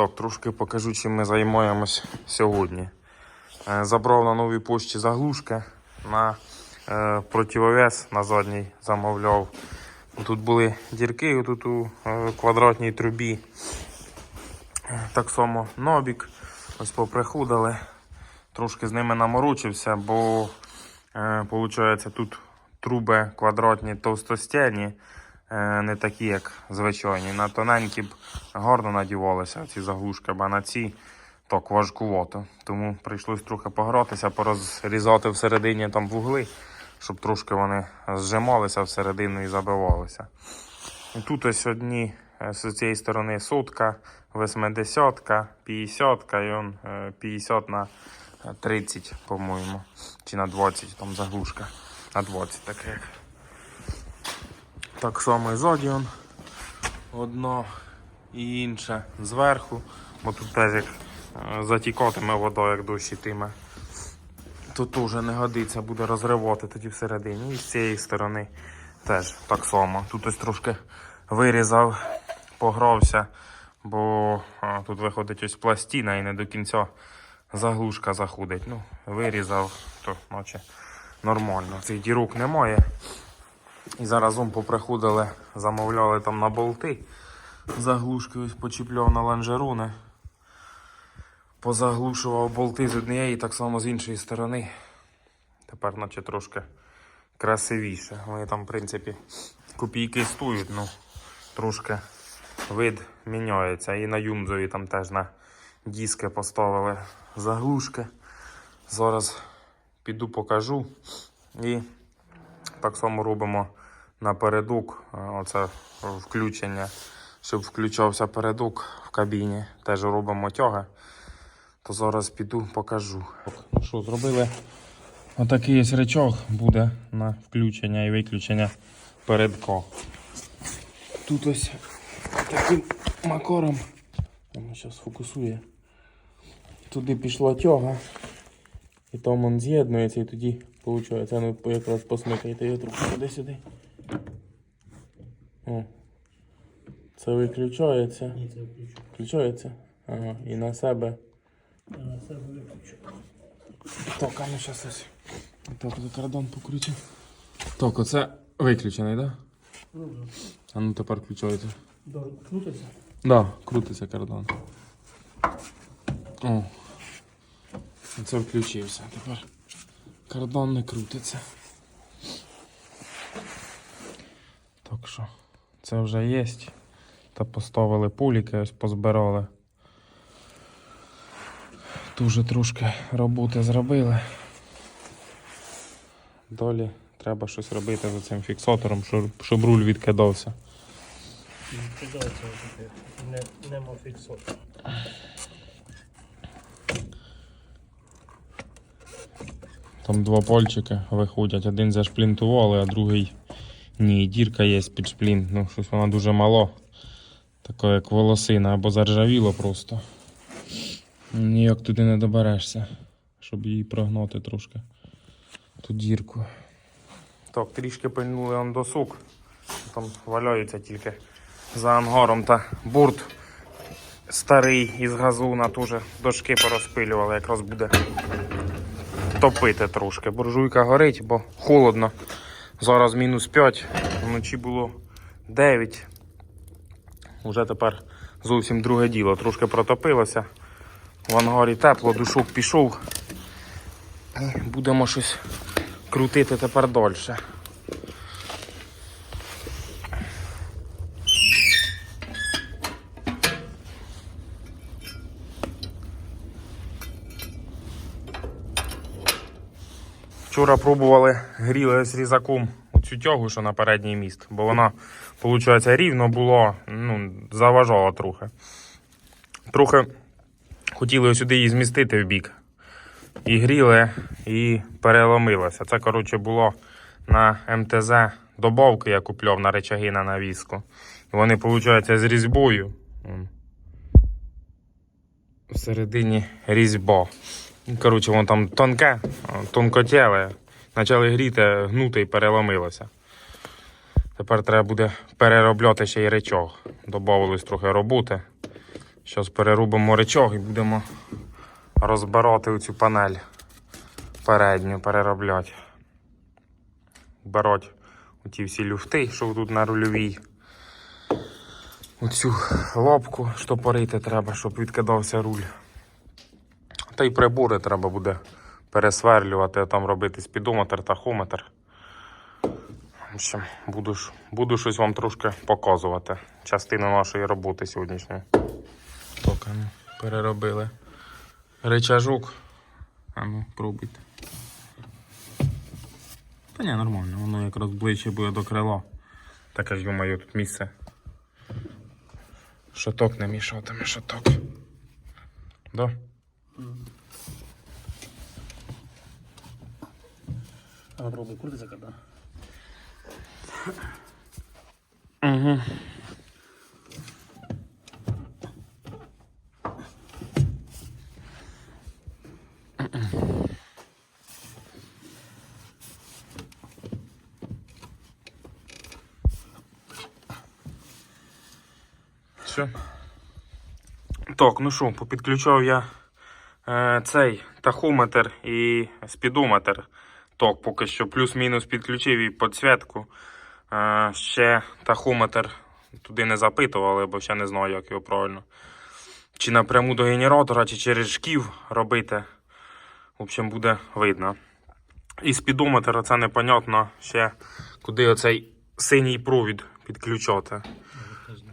Так, трошки покажу, чим ми займаємось сьогодні. Е, Забрав на новій пошті заглушки на е, противовес на задній замовляв. Тут були дірки тут у е, квадратній трубі. Так само нобік. Ось поприходили. Трошки з ними наморочився, бо виходить, тут труби квадратні товстостяні, не такі, як звичайні. На тоненькі б гарно надівалися ці заглушки, бо на ці так важкувато. Тому прийшлось трохи погратися, порозрізати всередині там вугли, щоб трошки вони зжималися всередину і забивалися. І тут ось одні е, з цієї сторони сотка, 80, 50 і он е, 50 на 30, по-моєму. Чи на 20 там заглушка. На 20 таке. Так само і ззаді. Одно і інше зверху. Бо тут теж як е, затікатиме вода, як дощ ітиме. Тут теж не годиться, буде розривати тоді всередині. І з цієї сторони теж так само. Тут ось трошки вирізав, погрався, бо а, тут виходить ось пластина і не до кінця заглушка заходить. Ну, вирізав, то наче нормально. Цих дірок немає. І заразом поприходили, замовляли там на болти. Заглушки ось почіпляв на ланжерони. Позаглушував болти з однієї, так само з іншої сторони. Тепер наче трошки красивіше. Вони там, в принципі, копійки стоять, ну трошки вид міняється. І на Юмзові там теж на диски поставили заглушки. Зараз піду покажу. І так само робимо на передок. е, Оце включення, щоб включався передок в кабіні. Теж робимо тяги. То зараз піду покажу. Що, зробили отакий ось речок буде на включення і виключення передка. Тут ось таким макором. Воно зараз фокусує. Туди пішла тяга. І там він з'єднується і тоді виходить. Ну якраз посмикайте його трубку туди-сюди. О. Це виключається. Ні, це включу. Включається. Ага. І на себе. А на себе виключу. Так, а ну зараз ось. Так, тут кардан покручу. Так, оце виключений, так? Да? Ну, да. А ну тепер включається. Да, крутиться. Да, крутиться кардан. О. Це включився. Тепер кардан не крутиться. Так що, це вже є. Та поставили пуліки, ось позбирали. Дуже трошки роботи зробили. Далі треба щось робити за цим фіксатором, щоб, щоб руль відкидався. Таке. Не, нема фіксатора. Там два пальчики виходять. Один зашплінтували, а другий ні. Дірка є під шплінт. Ну, щось вона дуже мало. Таке як волосина або заржавіло просто. Ніяк туди не доберешся, щоб її прогнати трошки. Ту дірку. Так, трішки пильнули он до сук. Там валяються тільки за ангаром та бурт старий із газуна теж дошки порозпилювали, якраз буде топити трошки. Буржуйка горить, бо холодно. Зараз мінус 5, вночі було 9. Уже тепер зовсім друге діло. Трошки протопилося. В ангарі тепло, душок пішов. Будемо щось крутити тепер далі. Вчора пробували, гріли з різаком цю тягу, що на передній міст, бо вона, виходить, рівно було, ну, заважала трохи. Трохи хотіли сюди її змістити в бік. І гріли, і переломилося. Це, коротше, було на МТЗ добавки, я купляв на речаги на навіску. Вони, виходить, з різьбою. Всередині різьба. Коротше, воно там тонке, тонкотєле. Почали гріти, гнути і переломилося. Тепер треба буде переробляти ще й речок. Добавилось трохи роботи. Зараз переробимо речок і будемо розбирати цю панель передню, переробляти. Беруть оті всі люфти, що тут на рульовій. Оцю лобку штопорити треба, щоб відкидався руль. Та й прибори треба буде пересверлювати, а там робити спідометр, тахометр. Буду, буду щось вам трошки показувати. Частину нашої роботи сьогоднішньої. Поки ну, переробили. Речажок. А ну, пробуйте. Та ні, нормально, воно якраз ближче буде до крила. Таке ж, думаю, тут місце. Шаток не мішатиме, шаток. Да? А попробуй крутиться когда. Угу. Все. Так, ну що, попідключав я цей тахометр і спідометр. Так, поки що плюс-мінус підключив і підсвітку. Е, ще тахометр туди не запитували, бо ще не знаю, як його правильно. Чи напряму до генератора, чи через шків робити. В общем, буде видно. І спідометр, це непонятно ще куди оцей синій провід підключати.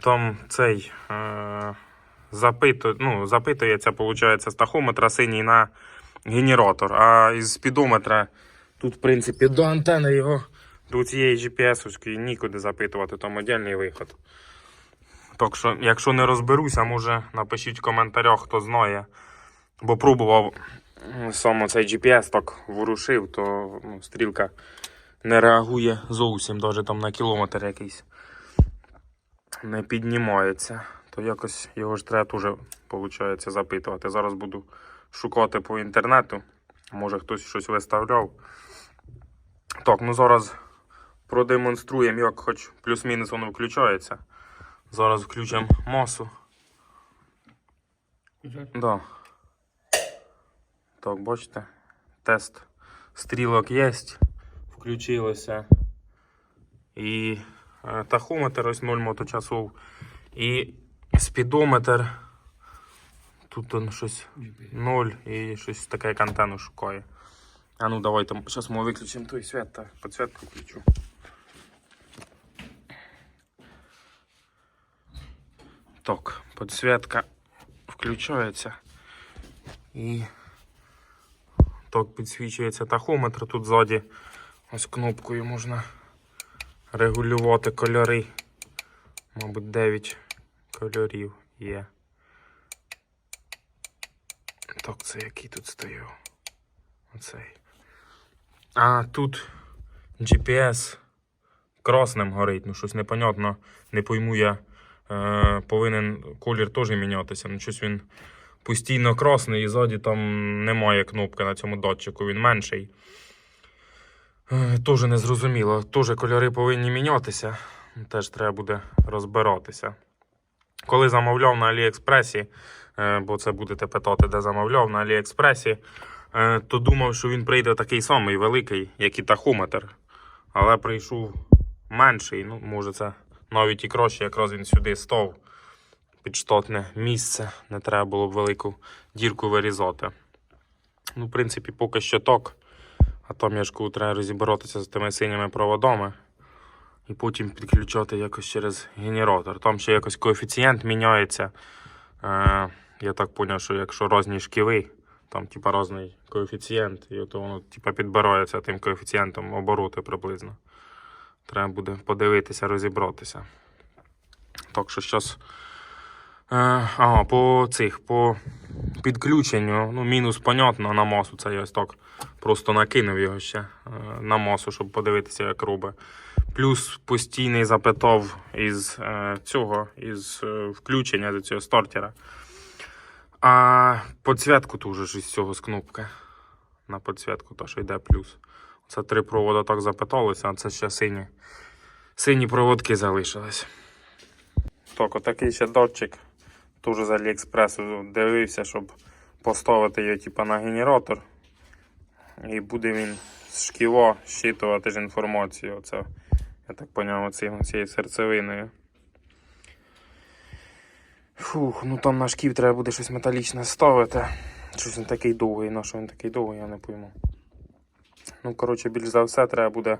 Там цей е, запиту, ну, запитується, виходить, з тахометра синій на генератор. А із спідометра тут, в принципі, до антени його до цієї GPS-овської нікуди запитувати, там отдельний виход. Так що, якщо не розберуся, може напишіть в коментарях, хто знає. Бо пробував саме цей GPS так ворушив, то ну, стрілка не реагує зовсім, навіть там на кілометр якийсь не піднімається. То якось його ж треба теж, виходить, запитувати. Зараз буду шукати по інтернету. Може хтось щось виставляв. Так, ну зараз продемонструємо, як хоч плюс-мінус воно включається. Зараз включимо масу. Да. Так, бачите, тест стрілок є. Включилося. І е, тахометр ось 0 моточасов. І спідометр. Тут он щось 0 і щось таке як шукає. А ну давайте, зараз ми виключимо той світ та підсвітку включу. Так, підсвітка включається. І так підсвічується тахометр. Тут ззаді ось кнопкою можна регулювати кольори. Мабуть, 9 кольорів є. Так, це який тут стояв? Оцей. А тут GPS красним горить, ну щось непонятно, не пойму я. Е, повинен колір теж мінятися. Ну, щось він постійно красний і ззаді там немає кнопки на цьому датчику, він менший. Е, Теж не зрозуміло. Теж кольори повинні мінятися. Теж треба буде розбиратися. Коли замовляв на Аліекспресі, е, бо це будете питати, де замовляв на Аліекспресі, е, то думав, що він прийде такий самий великий, як і тахометр. Але прийшов менший. Ну, може, це навіть і краще, якраз він сюди став. Під штатне місце. Не треба було б велику дірку вирізати. Ну, в принципі, поки що так. А я ж треба розібратися з тими синіми проводами. І потім підключати якось через генератор. Там ще якось коефіцієнт міняється. Е, я так зрозумів, що якщо різні шківи, там типа різний коефіцієнт, і то воно типа підбирається тим коефіцієнтом обороти приблизно. Треба буде подивитися, розібратися. Так що зараз. Е, ага, по цих, по підключенню, ну, мінус, понятно, на масу це я ось так просто накинув його ще е, на масу, щоб подивитися, як робить. Плюс постійний запитав із е, цього, із е, включення до цього стартера. А підсвітку теж із цього з кнопки. На підсвітку то, що йде плюс. Це три провода так запиталося, а це ще сині, сині проводки залишились. Так, отакий ще датчик Дуже з Аліекспресу дивився, щоб поставити його типу, на генератор. І буде він з шківо щитувати ж інформацію. Оце, я так поняв, цією серцевиною. Фух, ну там на шків треба буде щось металічне ставити. Щось він такий довгий, на що він такий довгий, я не пойму. Ну, коротше, більш за все, треба буде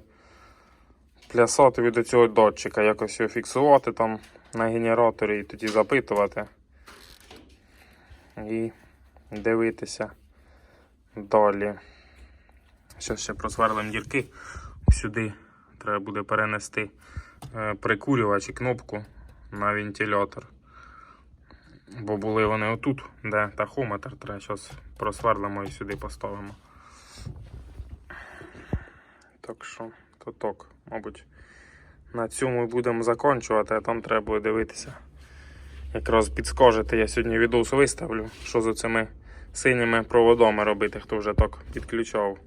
плясати від цього датчика, якось його фіксувати там на генераторі і тоді запитувати. І дивитися далі. Зараз ще просверлимо дірки. Сюди треба буде перенести е, прикурювач і кнопку на вентилятор. Бо були вони отут, де тахометр, треба зараз просверлимо і сюди поставимо. Так що, то так, мабуть, на цьому і будемо закінчувати, а там треба буде дивитися. Якраз підскажете, я сьогодні відос виставлю, що з цими синіми проводами робити, хто вже так підключав.